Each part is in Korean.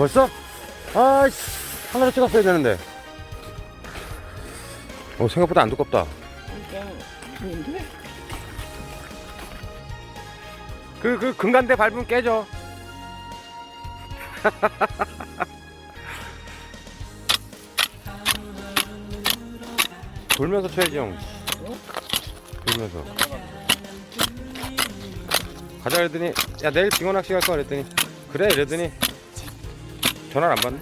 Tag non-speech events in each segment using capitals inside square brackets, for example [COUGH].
벌써? 아이씨, 하나로 찍었어야 되는데. 어, 생각보다 안 두껍다. 무서운데? 그, 그, 금간대 밟으면 깨져. [LAUGHS] 돌면서 쳐야지, 형. 돌면서. 가자 그랬더니, 야, 내일 빙어 낚시 갈거 그랬더니, 그래, 이랬더니, 전화를 안 받네.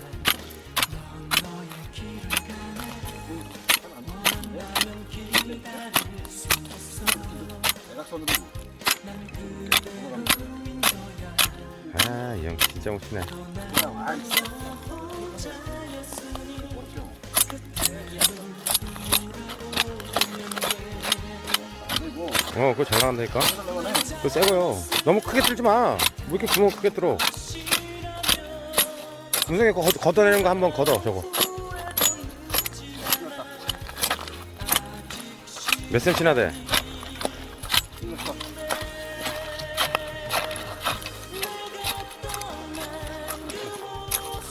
아, 이 형 진짜 못 치네. 그냥 아이씨. 그리고 어, 그거 잘 나간다니까? 그거 새 거요. 너무 크게 들지 마. 왜 이렇게 구멍 크게 뚫어? 문성이 거 걷어내는 거 한번 걷어, 저거. 몇 센치나 돼?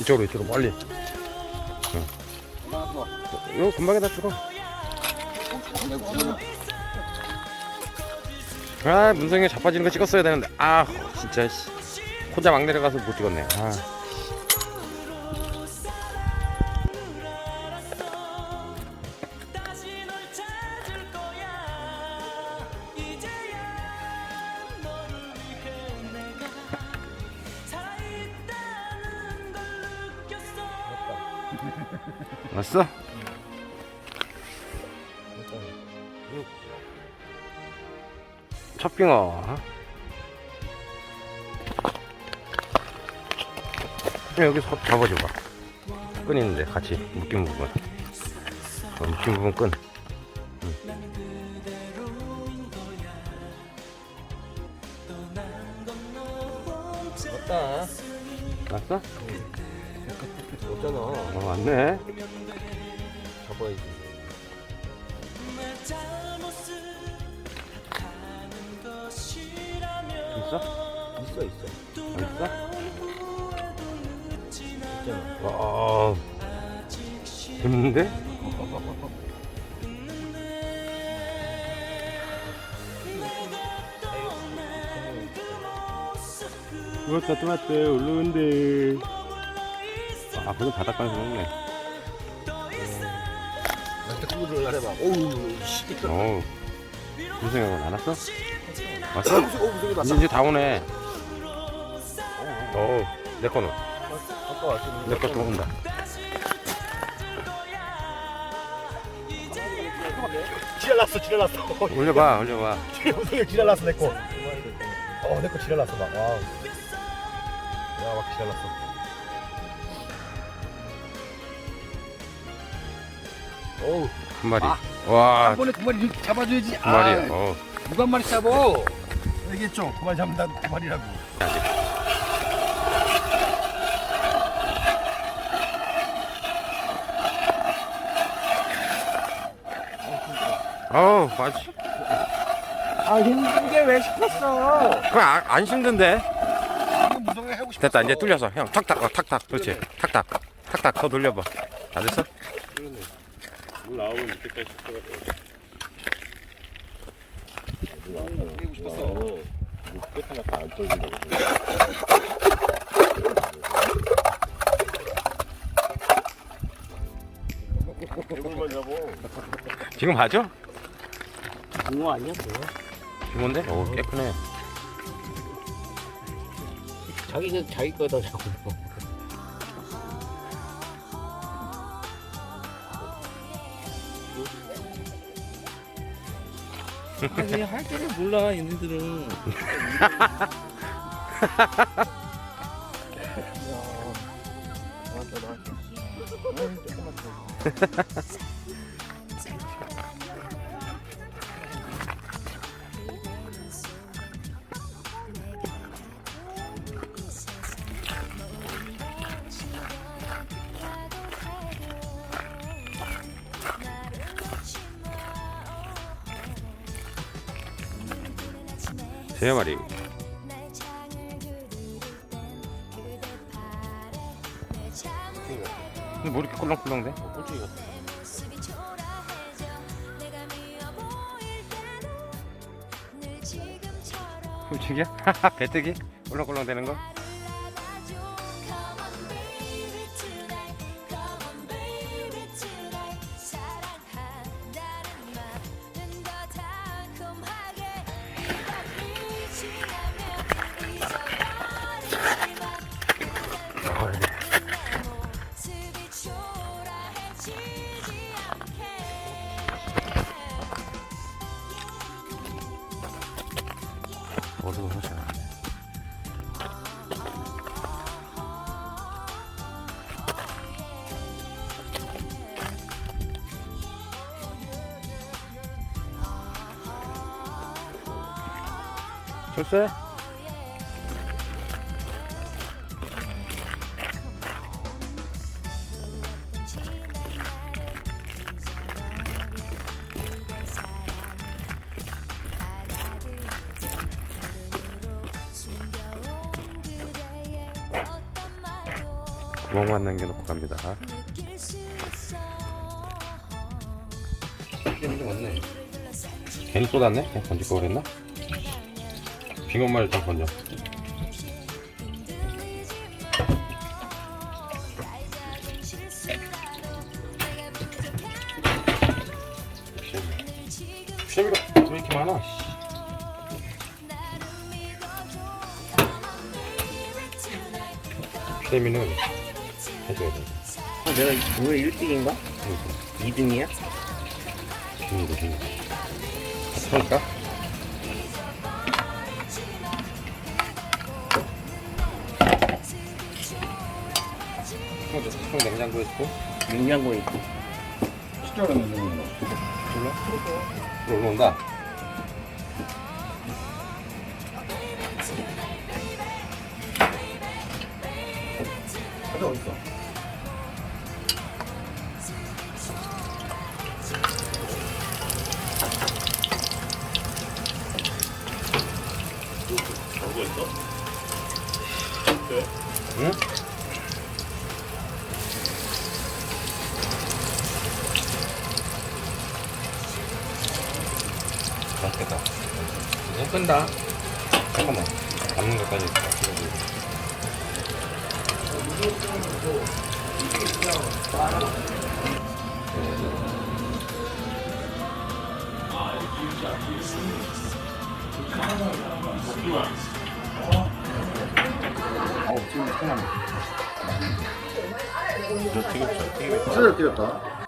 이쪽으로, 이쪽으로, 빨리. 이거 금방에다 줄어. 아, 문성이 자빠지는 거 찍었어야 되는데. 아, 진짜, 씨. 혼자 막 내려 가서 못 찍었네. 아. 왔어? 첫 빙어. 여기 서 잡아줘봐. 끈 있는데 같이 묶인 부분. 어, 묶인 부분 끈. 왔다. 왔어? 없잖아. 어, 왔네. 것이라면 있어? 있어 있어. 있어? 와, 재밌는데? 또 왔대 올라온대 아 그건 바닷가에서 먹네 꾸부를 날해봐. 오우 씨. 어우 무슨 생각은 안 왔어? 왔어? 어 무슨 이제, 이제 다 오네 어우 내 거는 아까 왔어. 내 것도 온다 지랄났어 지랄났어. 올려봐 올려봐 무슨 지랄났어 내 거. 어 내 거 지랄났어 막. 와. 야 막 지랄났어. 어우 한 마리 아. 와 한 번에 두 마리 이렇게 잡아줘야지. 한 마리 어 누가 한 마리 잡어? 알겠죠? 두 마리 잡는다 두 마리라고. 어우 맞지 아 힘들게 왜 시켰어? 그거 안, 안 힘든데 이거 무성하게 하고 싶어. 됐다 이제 뚫려서 형 탁탁 어, 탁탁 그렇지 탁탁 탁탁 더 돌려봐 다 됐어? 하고 싶었어. 지금 맞아? 붕어 아니야 붕어? 빙어인데? 오 깨끗해 자기 자기 거다 자꾸. 아니 할 줄을 몰라 얘네들은. [LAUGHS] 나왔다 나왔다. 아이, 조금만 더. 세 마리 근데 뭐 이렇게 때도 늘 지금처럼 훔치기야? 배뜨기? 꿀렁꿀렁 되는 거? 모습은 훨씬 안 돼. 구멍만 남겨놓고 갑니다. 이게 맞네. 괜히 쏟았네? 그냥 던질 거 그랬나? 빙어말 일단 던져. 쉐미가 왜 이렇게 많아? 씨. 쉐미는 해줘야 돼. 어, 내가 오늘 1등인가? 2등이야? 비밀로 비밀. 그러니까? 형, 형 냉장고에 있고 냉장고에 있고 불 올라온다. 근데 어딨어? 응? 맛있겠다. 이거 끈다. 잠깐만. 담는 것까지 다 찍어주고. 진짜 튀겼다.